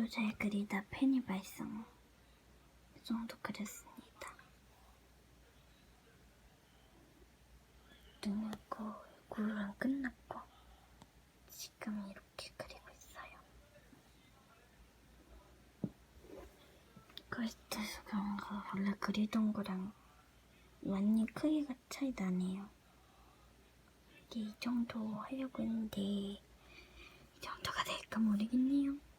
그래도 잘 그리다 펜이 발성. 이 정도 그렸습니다. 눈이고 얼굴은 끝났고 지금 이렇게 그리고 있어요. 그래서 그런가 원래 그리던 거랑 많이 크기가 차이 나네요. 이게 이 정도 하려고 했는데 이 정도가 될까 모르겠네요.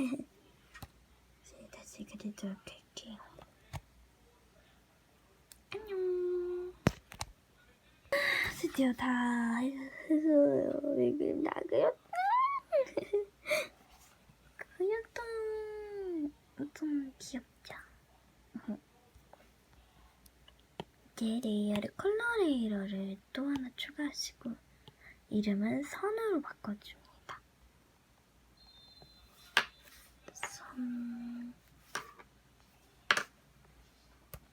이제 다시 그리도록 할게요. 안녕. 드디어 다 했어요. 이거 다 그렸다. 그렸다. 좀 귀엽죠? 이제 레이어를 컬러 레이어를 또 하나 추가하시고 이름은 선으로 바꿔줍니 다. 선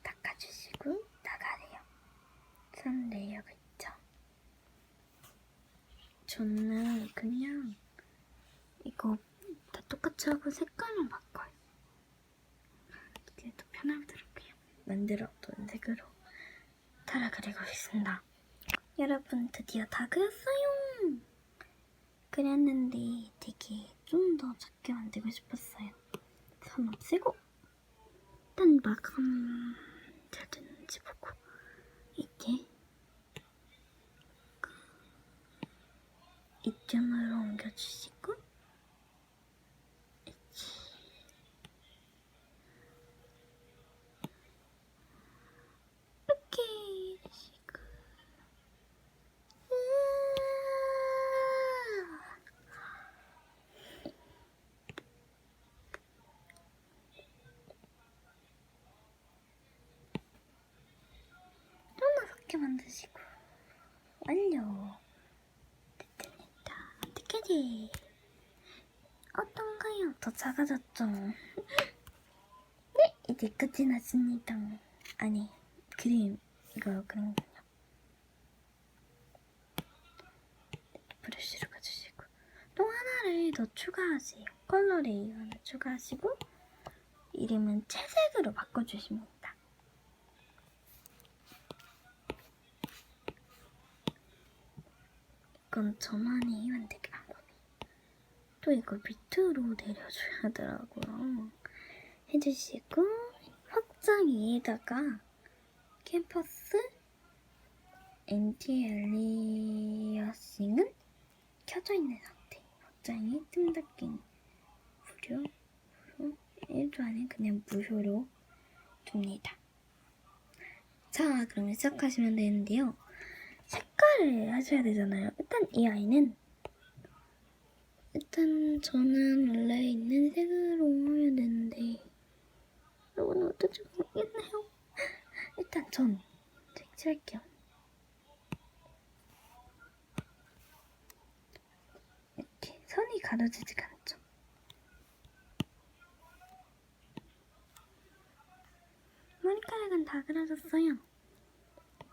닦아주시고 나가래요. 선 레이어가 있죠. 저는 그냥 이거 다 똑같이 하고 색깔만 바꿔요. 이게 더 편하더라고요. 만들었던 색으로 따라 그리고 있습니다. 여러분 드디어 다 그렸어요. 그렸는데 되게 좀 더 작게 만들고 싶었어요. 선 없애고 일단 마감 잘 됐는지 보고 이게 그 이쯤으로 옮겨주시고 이렇게 이렇게 해주시고 개 만드시고? 완료. 됐습니다. 어떡하지? 어떤가요? 더 작아졌죠? 네 이제 끝이 났습니다. 아니 그림 이거 그런 거요 브러쉬로 가주시고. 또 하나를 더 추가하세요. 컬러 레이어 하나 추가하시고 이름은 채색으로 바꿔주십니다 이건 저만의 만들기 방법이 또 이걸 밑으로 내려줘야 하더라고요 해주시고 확장 위에다가 캠퍼스 엔티 엘리어싱은 켜져 있는 상태. 확장이 뜸닫기는 무료, 무료 1도 안에 그냥 무효로 둡니다. 자, 그러면 시작하시면 되는데요. 색깔을 하셔야 되잖아요. 일단 이 아이는 일단 저는 원래 있는 색으로 하면 되는데 여러분은 어떨지 모르겠네요. 일단 전 색칠할게요. 이렇게 선이 가려지지가 않죠. 머리카락은 다 그려졌어요.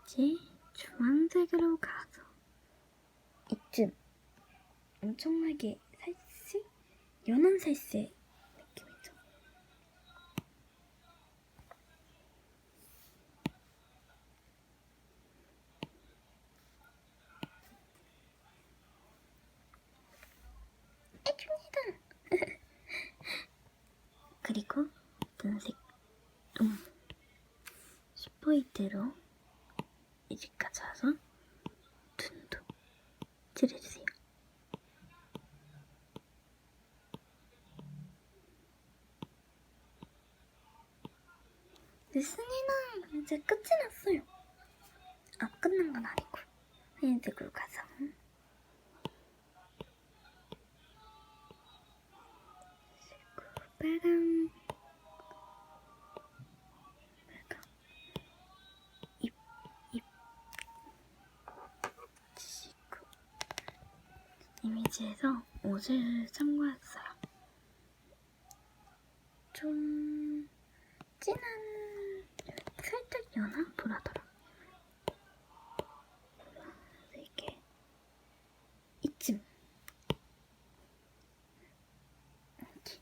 이제 주황색으로 가서 이쯤. 엄청나게 살색? 연한 살색 느낌이죠. 해줍니다. 그리고 눈색, 음, 슈퍼히트로 이제까지 와서 눈도 칠해주세요. 됐습니다. 이제 끝이 났어요. 아, 끝난 건 아니고. 하얀색으로 가서. 빨강. 어제 참고했어요. 좀 진한 살짝 연한 브라더라. 이게 이쯤 이렇게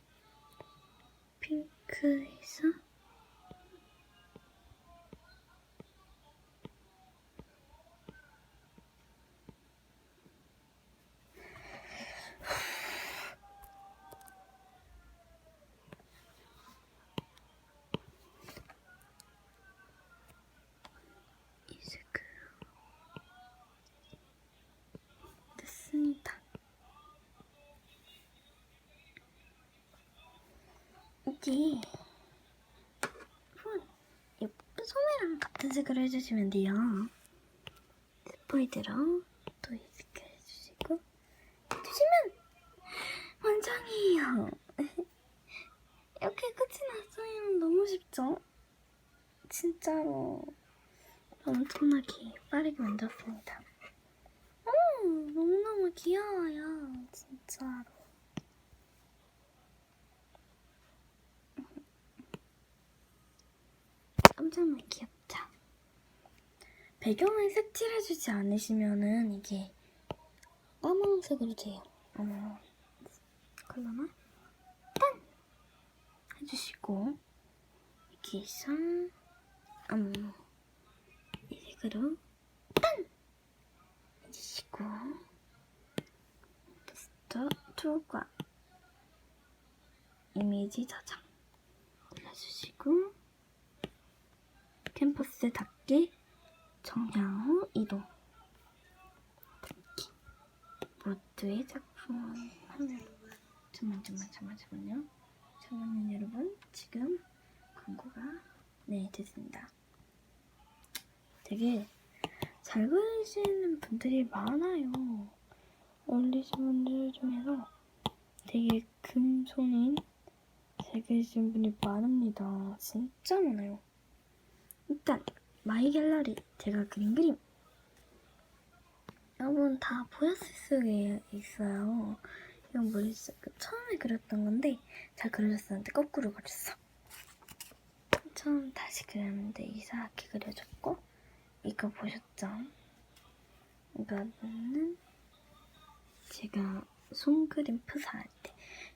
핑크의 이게 손 예쁜 소매랑 같은 색으로 해주시면 돼요. 스포이드로 또 이렇게 해주시고 해주시면 완성이에요. 이렇게 끝이 났어요. 너무 쉽죠? 진짜로 엄청나게 빠르게 만들었습니다. 오, 너무너무 귀여워요. 진짜로. 깜짝만 귀엽죠? 배경을 색 칠해주지 않으시면은 이게 까만색으로 돼요. 어머, 그러나? 딴! 해주시고 이렇게 해서 음, 이 색으로 딴! 해주시고 테스트 툴과 이미지 저장 올려주시고 캠퍼스 닫기 정량 후 이동. 닫기. 작품을 하늘 잠만 잠만 잠만 잠만요. 잠깐만요 여러분. 지금 광고가 네 됐습니다. 되게 잘 그리시는 분들이 많아요. 올리신 분들 중에서 되게 금손인 잘 그리시는 분이 많습니다. 진짜 많아요 일단 마이 갤러리 제가 그린 그림 여러분 다 보였을 수가 있어요. 이건 뭐였어? 그 처음에 그렸던 건데 잘 그려졌었는데 거꾸로 그렸어. 처음 다시 그렸는데 이상하게 그려졌고 이거 보셨죠? 이거는 제가 손그림 프사할 때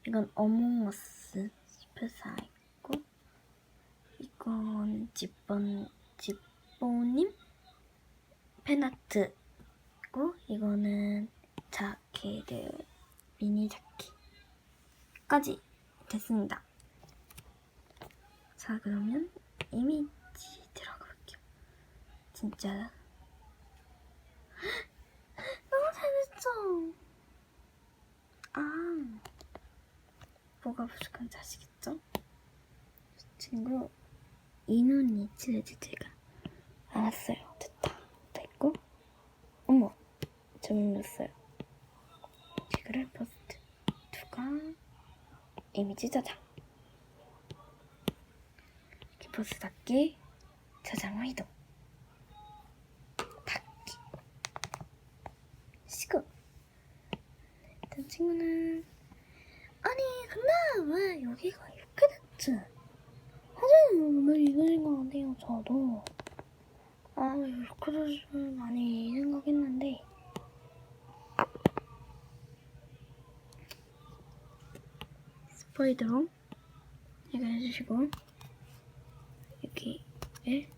이건 어몽어스 프사했고 이건 집번 집보님 팬아트고 이거는 자켓을 미니 자켓까지 됐습니다. 자 그러면 이미지 들어가 볼게요. 진짜 너무 잘했죠? 아 뭐가 부족한지 아시겠죠? 이 친구 이 눈이 칠해질 제가 알았어요. 됐다. 됐고 어머 잘못 넣었어요. 이거를 포스트 두가 이미지 저장 기포스 닫기 저장 후 이동 닫기 시고 일단 친구는 아니 근데 왜 여기가 이렇게 됐지? 하지만 왜 이거 생각한대요 저도. 아 됐으면 많이 생각했는데. 스포이드로 이거 해주시고. 여기 에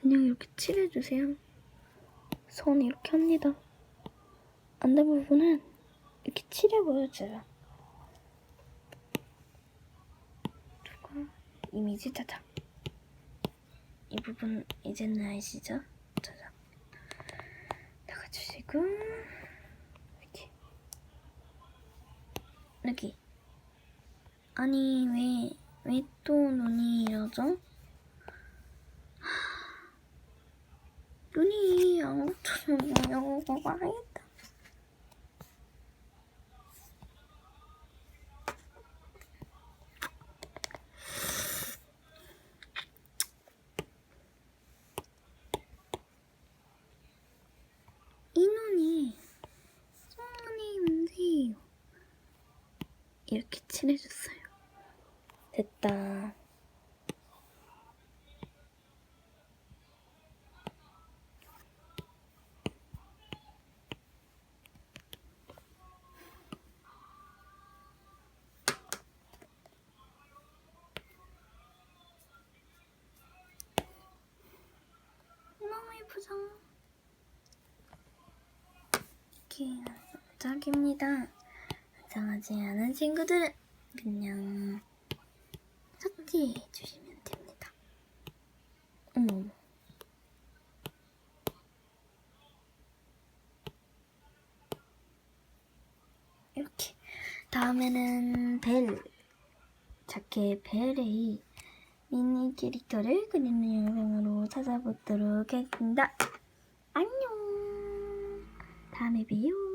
그냥 이렇게 칠해주세요. 손 이렇게 합니다. 안된 부분은 이렇게 칠해 보여줘요. 누가 이미지 저장. 이 부분 이제는 아시죠? 저장. 나가주시고 이렇게 여기. 아니 왜 왜 또 눈이 이러죠? 눈이 안 붙어져요. 이렇게 칠해줬어요. 됐다. 너무 예쁘죠? 이렇게 짝입니다. 완성하지 않은 친구들은 그냥 삭제해 주시면 됩니다. 어머. 이렇게 다음에는 벨 자켓 벨의 미니 캐릭터를 그리는 영상으로 찾아보도록 하겠습니다. 안녕. 다음에 봬요.